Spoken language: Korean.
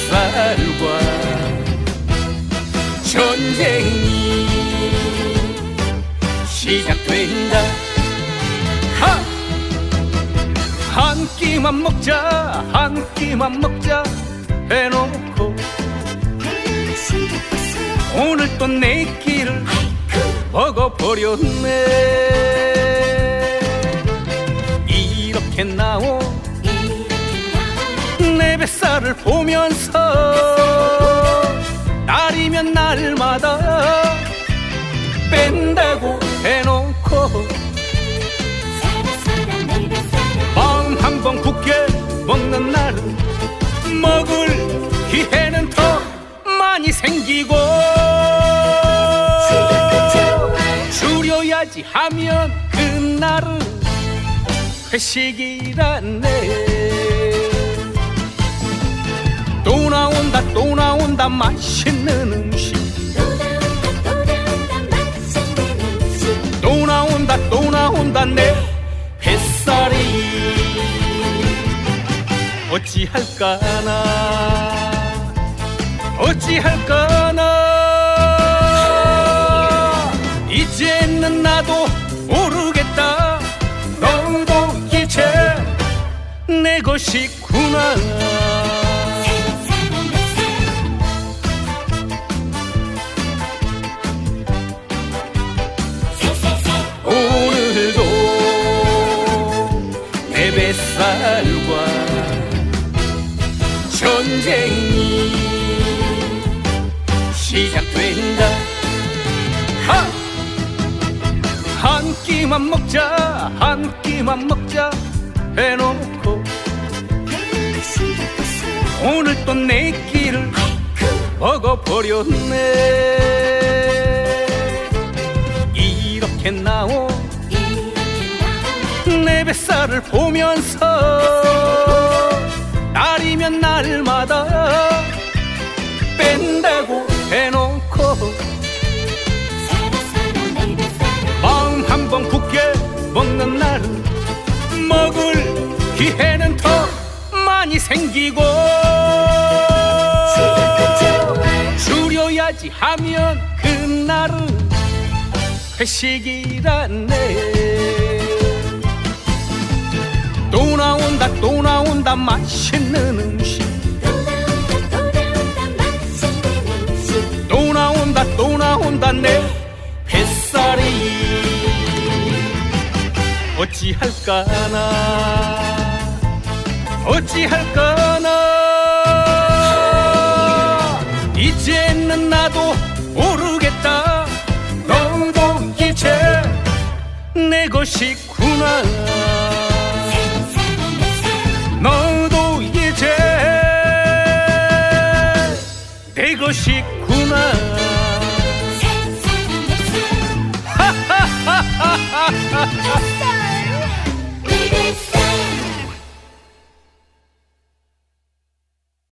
햇살과 전쟁이 시작된다 하! 한 끼만 먹자 한 끼만 먹자 해놓고 오늘 또 내 끼를 먹어버렸네 이렇게 나온 내 뱃살을 보면서 날이면 날마다 뺀다고 해놓고 마음 한 번 굳게 먹는 날은 먹을 기회는 더 많이 생기고 줄여야지 하면 그날은 회식이라네 나온다 맛있는 음식. 또 나온다 또 나온다 내 뱃살이. 어찌할까나? 어찌할까나? 이제는 나도 모르겠다. 너도 이제 내 것이구나 뱃살과 전쟁이 시작된다 하! 한 끼만 먹자 한 끼만 먹자 해놓고 오늘 또 내 끼를 먹어버렸네 이렇게 나온 내 뱃살을 보면서 날이면 날마다 뺀다고 해놓고 마음 한 번 굳게 먹는 날은 먹을 기회는 더 많이 생기고 줄여야지 하면 그날은 회식이라네 또 나온다 맛있는 음식. 또 나온다 또 나온다 내 뱃살이. 어찌할까나? 어찌할까나? 이제는 나도 모르겠다. 너도 이제 내 것이구나 내 것이구나. 내 뱃살